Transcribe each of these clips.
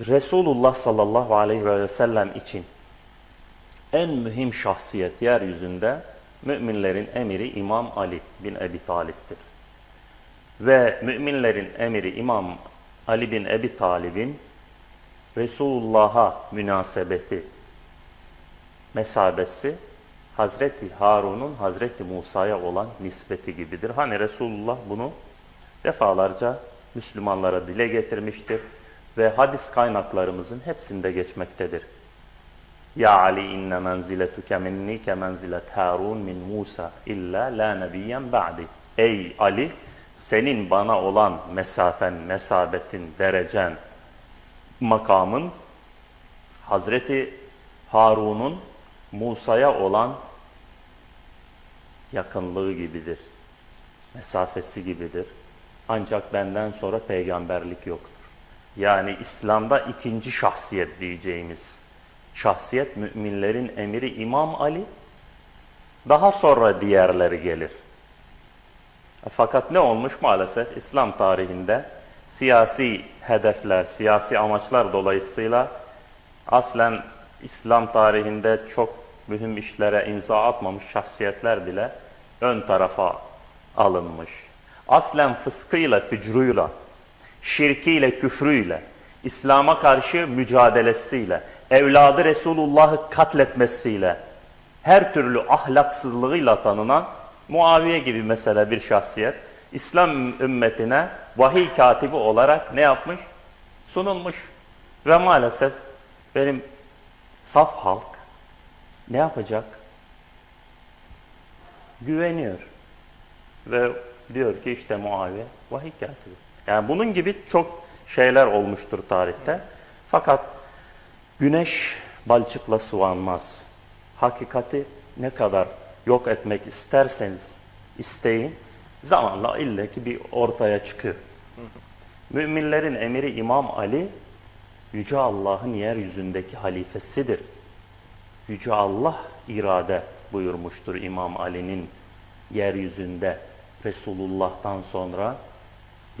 Resulullah sallallahu aleyhi ve sellem için en mühim şahsiyet yeryüzünde müminlerin emiri İmam Ali bin Ebi Talip'tir. Ve müminlerin emiri İmam Ali bin Ebi Talib'in Resulullah'a münasebeti, mesabesi Hazreti Harun'un Hazreti Musa'ya olan nispeti gibidir. Hani Resulullah bunu defalarca Müslümanlara dile getirmiştir ve hadis kaynaklarımızın hepsinde geçmektedir. Ya Ali inne menziletuke minni ke menzilet Harun min Musa illa la nebiyyen ba'di. Ey Ali senin bana olan mesafen, mesabetin, derecen, makamın Hazreti Harun'un Musa'ya olan yakınlığı gibidir. Mesafesi gibidir. Ancak benden sonra peygamberlik yoktur. Yani İslam'da ikinci şahsiyet diyeceğimiz şahsiyet müminlerin emiri İmam Ali. Daha sonra diğerleri gelir. Fakat ne olmuş maalesef İslam tarihinde siyasi hedefler, siyasi amaçlar dolayısıyla aslen İslam tarihinde çok mühim işlere imza atmamış şahsiyetler bile ön tarafa alınmış. Aslen fıskıyla, fücruyla, şirkiyle, küfrüyle, İslam'a karşı mücadelesiyle, evladı Resulullah'ı katletmesiyle, her türlü ahlaksızlığıyla tanınan Muaviye gibi mesela bir şahsiyet, İslam ümmetine vahiy katibi olarak ne yapmış? Sunulmuş. Ve maalesef benim saf halk ne yapacak? Güveniyor. Ve diyor ki işte Muaviye vahiy katibi. Yani bunun gibi çok şeyler olmuştur tarihte. Fakat güneş balçıkla sıvanmaz. Hakikati ne kadar yok etmek isterseniz isteyin, zamanla illaki bir ortaya çıkıyor. Müminlerin emiri İmam Ali, Yüce Allah'ın yeryüzündeki halifesidir. Yüce Allah irade buyurmuştur İmam Ali'nin yeryüzünde Resulullah'tan sonra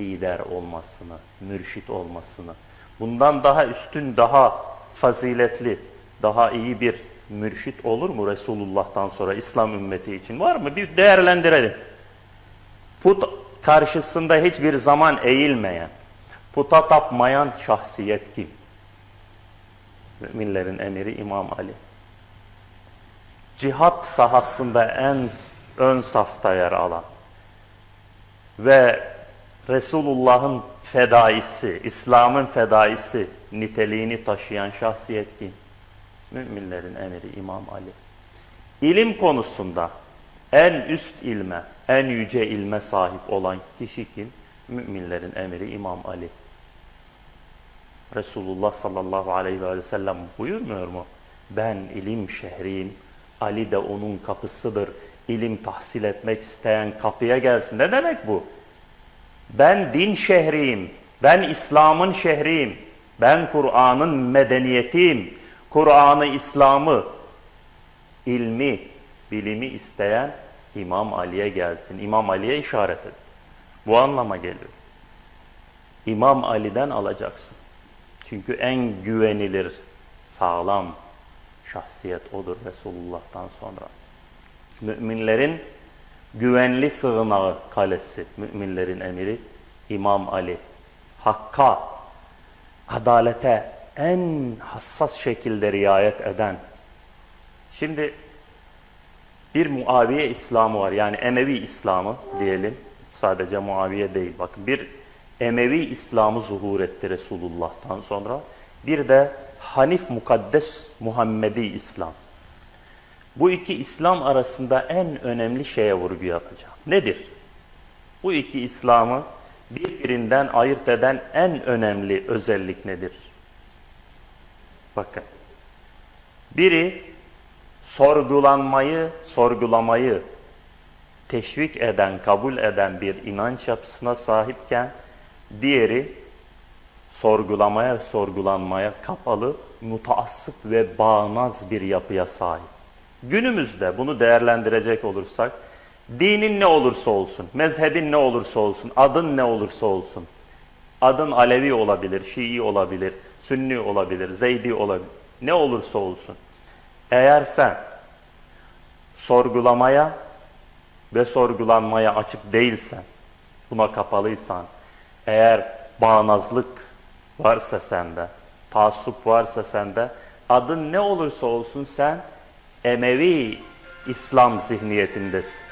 lider olmasını, mürşit olmasını. Bundan daha üstün, daha faziletli, daha iyi bir mürşit olur mu Resulullah'tan sonra İslam ümmeti için? Var mı? Bir değerlendirelim. Put karşısında hiçbir zaman eğilmeyen, puta tapmayan şahsiyet kim? Müminlerin emiri İmam Ali. Cihat sahasında en ön safta yer alan ve Resulullah'ın fedaisi, İslam'ın fedaisi niteliğini taşıyan şahsiyet kim? Müminlerin emiri İmam Ali. İlim konusunda en üst ilme, en yüce ilme sahip olan kişi kim? Müminlerin emiri İmam Ali. Resulullah sallallahu aleyhi ve sellem buyurmuyor mu? Ben ilim şehriyim, Ali de onun kapısıdır. İlim tahsil etmek isteyen kapıya gelsin. Ne demek bu? Ben din şehriyim, ben İslam'ın şehriyim, ben Kur'an'ın medeniyetiyim. Kur'an'ı, İslam'ı, ilmi, bilimi isteyen İmam Ali'ye gelsin. İmam Ali'ye işaret edin. Bu anlama geliyor. İmam Ali'den alacaksın. Çünkü en güvenilir, sağlam şahsiyet odur Resulullah'tan sonra. Müminlerin güvenli sığınağı kalesi, müminlerin emiri İmam Ali. Hakka, adalete en hassas şekilde riayet eden. Şimdi bir Muaviye İslamı var. Yani Emevi İslamı diyelim. Sadece Muaviye değil. Bakın bir Emevi İslamı zuhur etti Resulullah'tan sonra. Bir de Hanif Mukaddes Muhammedi İslam. Bu iki İslam arasında en önemli şeye vurgu yapacağım. Nedir? Bu iki İslam'ı birbirinden ayırt eden en önemli özellik nedir? Bakın. Biri sorgulanmayı, sorgulamayı teşvik eden, kabul eden bir inanç yapısına sahipken diğeri sorgulamaya, sorgulanmaya kapalı, mutaassıp ve bağnaz bir yapıya sahip. Günümüzde bunu değerlendirecek olursak dinin ne olursa olsun, mezhebin ne olursa olsun, adın ne olursa olsun Adın Alevi olabilir, Şii olabilir, Sünni olabilir, Zeydi olabilir. Ne olursa olsun. Eğer sen sorgulamaya ve sorgulanmaya açık değilsen, buna kapalıysan, eğer bağnazlık varsa sende, taassup varsa sende, adın ne olursa olsun sen Emevi İslam zihniyetindesin.